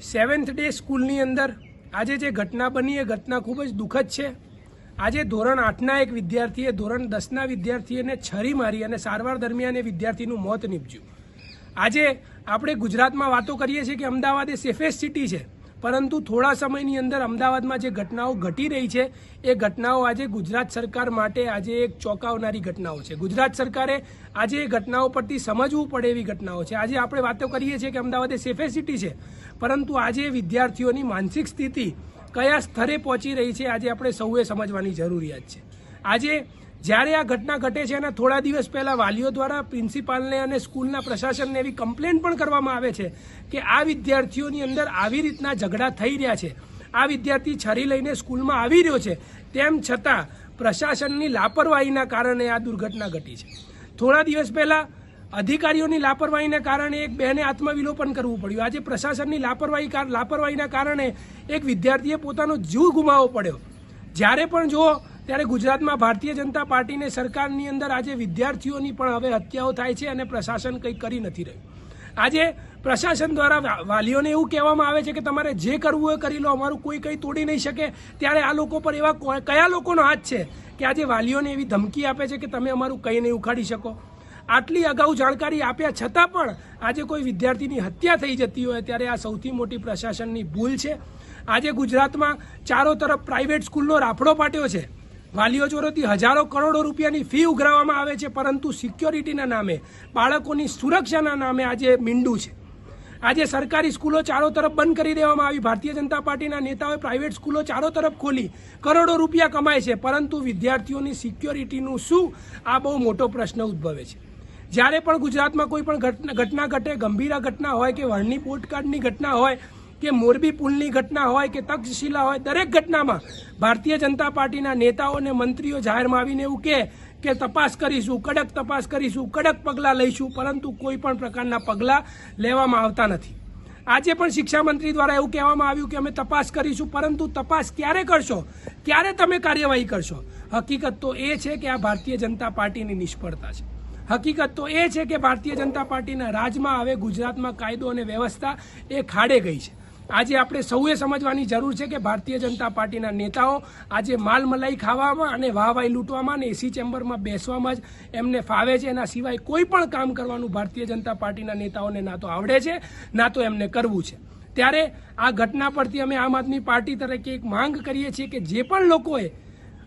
Seventh day સ્કૂલની અંદર આજે જે ઘટના બની એ ઘટના ખૂબ જ દુઃખદ છે. આજે ધોરણ આઠના એક વિદ્યાર્થીએ ધોરણ દસના વિદ્યાર્થીને છરી મારી અને સારવાર દરમિયાન એ વિદ્યાર્થીનું મોત નીપજ્યું. આજે આપણે ગુજરાતમાં વાતો કરીએ છીએ કે અમદાવાદ એ સેફેસ્ટ સિટી છે. પરંતુ થોડા સમયની અંદર અમદાવાદમાં જે ઘટનાઓ ઘટી રહી છે, એ ઘટનાઓ આજે ગુજરાત સરકાર માટે આજે એક ચોંકાવનારી ઘટનાઓ છે. ગુજરાત સરકારે આજે એ ઘટનાઓ પરથી સમજવું પડે એવી ઘટનાઓ છે. આજે આપણે વાતો કરીએ છીએ કે અમદાવાદ એ સેફેસ્ટ સિટી છે, પરંતુ આજે વિદ્યાર્થીઓની માનસિક સ્થિતિ કયા સ્તરે પહોંચી રહી છે, આજે આપણે સૌએ સમજવાની જરૂરિયાત છે. આજે જ્યારે આ ઘટના ઘટે છે અને થોડા દિવસ પહેલાં વાલીઓ દ્વારા પ્રિન્સિપાલને અને સ્કૂલના પ્રશાસનને એવી કમ્પ્લેન પણ કરવામાં આવે છે કે આ વિદ્યાર્થીઓની અંદર આવી રીતના ઝઘડા થઈ રહ્યા છે. આ વિદ્યાર્થી છરી લઈને સ્કૂલમાં આવી રહ્યો છે. તેમ છતાં પ્રશાસનની લાપરવાહીના કારણે આ દુર્ઘટના ઘટી છે. થોડા દિવસ પહેલાં અધિકારીઓની લાપરવાહીને કારણે એક બહેને આત્મવિલોપન કરવું પડ્યું. આજે પ્રશાસનની લાપરવાહી લાપરવાહીના કારણે એક વિદ્યાર્થીએ પોતાનો જીવ ગુમાવવો પડ્યો. જ્યારે પણ જુઓ ત્યારે ગુજરાતમાં ભારતીય જનતા પાર્ટીને સરકારની અંદર આજે વિદ્યાર્થીઓની પણ હવે હત્યાઓ થાય છે અને પ્રશાસન કંઈ કરી નથી રહ્યું. આજે પ્રશાસન દ્વારા વાલીઓને એવું કહેવામાં આવે છે કે તમારે જે કરવું હોય કરી લો, અમારું કોઈ કંઈ તોડી નહીં શકે. ત્યારે આ લોકો પર એવા કયા લોકોનો હાથ છે કે આજે વાલીઓને એવી ધમકી આપે છે કે તમે અમારું કંઈ નહીં ઉખાડી શકો? આટલી અગાઉ જાણકારી આપ્યા છતાં પણ આજે કોઈ વિદ્યાર્થીની હત્યા થઈ જતી હોય ત્યારે આ સૌથી મોટી પ્રશાસનની ભૂલ છે. આજે ગુજરાતમાં ચારો તરફ પ્રાઇવેટ સ્કૂલનો રાફડો પાટ્યો છે. વાલીઓ ચોરોથી હજારો કરોડો રૂપિયાની ફી ઉઘરાવવામાં આવે છે, પરંતુ સિક્યોરિટીના નામે, બાળકોની સુરક્ષાના નામે આજે મીંડું છે. આજે સરકારી સ્કૂલો ચારો તરફ બંધ કરી દેવામાં આવી. ભારતીય જનતા પાર્ટીના નેતાઓએ પ્રાઇવેટ સ્કૂલો ચારો તરફ ખોલી. કરોડો રૂપિયા કમાય છે, પરંતુ વિદ્યાર્થીઓની સિક્યોરિટીનું શું? આ બહુ મોટો પ્રશ્ન ઉદ્ભવે છે. જ્યારે પણ ગુજરાતમાં કોઈ પણ ઘટના ઘટના ઘટે, ગંભીર ઘટના હોય કે વર્ણની પોટકાર્ડની ઘટના હોય કે મોરબી પુલની ઘટના હોય કે તક્ષશિલા હોય, દરેક ઘટનામાં ભારતીય જનતા પાર્ટીના નેતાઓ અને મંત્રીઓ જાહેરમાં આવીને એવું કહે કે તપાસ કરીશું, કડક તપાસ કરીશું, કડક પગલાં લઈશું, પરંતુ કોઈ પણ પ્રકારના પગલાં લેવામાં આવતા નથી. આજે પણ શિક્ષા મંત્રી દ્વારા એવું કહેવામાં આવ્યું કે અમે તપાસ કરીશું, પરંતુ તપાસ ક્યારે કરશો? ક્યારે તમે કાર્યવાહી કરશો? હકીકત તો એ છે કે આ ભારતીય જનતા પાર્ટીની નિષ્ફળતા છે. હકીકત તો એ છે કે ભારતીય જનતા પાર્ટીના રાજમાં હવે ગુજરાતમાં કાયદો અને વ્યવસ્થા એ ખાડે ગઈ છે. આજે આપણે સૌએ સમજવાની જરૂર છે કે ભારતીય જનતા પાર્ટીના નેતાઓ આજે માલ મલાઈ ખાવામાં અને વાહવાઈ લૂંટવામાં અને એસી ચેમ્બરમાં બેસવામાં જ એમને ફાવે છે. એના સિવાય કોઈ પણ કામ કરવાનું ભારતીય જનતા પાર્ટીના નેતાઓને ના તો આવડે છે, ના તો એમને કરવું છે. ત્યારે આ ઘટના પરથી અમે આમ આદમી પાર્ટી તરીકે એક માંગ કરીએ છીએ કે જે પણ લોકોએ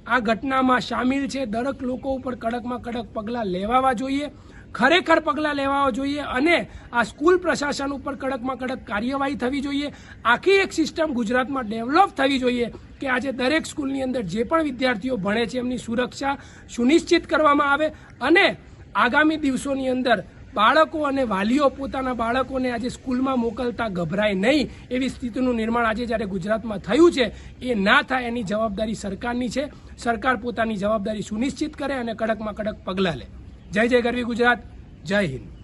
આ ઘટનામાં સામેલ છે, દરેક લોકો ઉપર કડકમાં કડક પગલાં લેવાવા જોઈએ. ખરેખર પગલાં લેવા જોઈએ અને આ સ્કૂલ પ્રશાસન ઉપર કડકમાં કડક કાર્યવાહી થવી જોઈએ. આખી એક સિસ્ટમ ગુજરાતમાં ડેવલપ થવી જોઈએ કે આજે દરેક સ્કૂલની અંદર જે પણ વિદ્યાર્થીઓ ભણે છે એમની સુરક્ષા સુનિશ્ચિત કરવામાં આવે અને આગામી દિવસોની અંદર બાળકો અને વાલીઓ પોતાના બાળકોને આજે સ્કૂલમાં મોકલતા ગભરાય નહીં એવી સ્થિતિનું નિર્માણ આજે જ્યારે ગુજરાતમાં થયું છે, એ ના થાય એની જવાબદારી સરકારની છે. સરકાર પોતાની જવાબદારી સુનિશ્ચિત કરે અને કડકમાં કડક પગલાં લે. જય જય ગરવી ગુજરાત જય હિન્દ.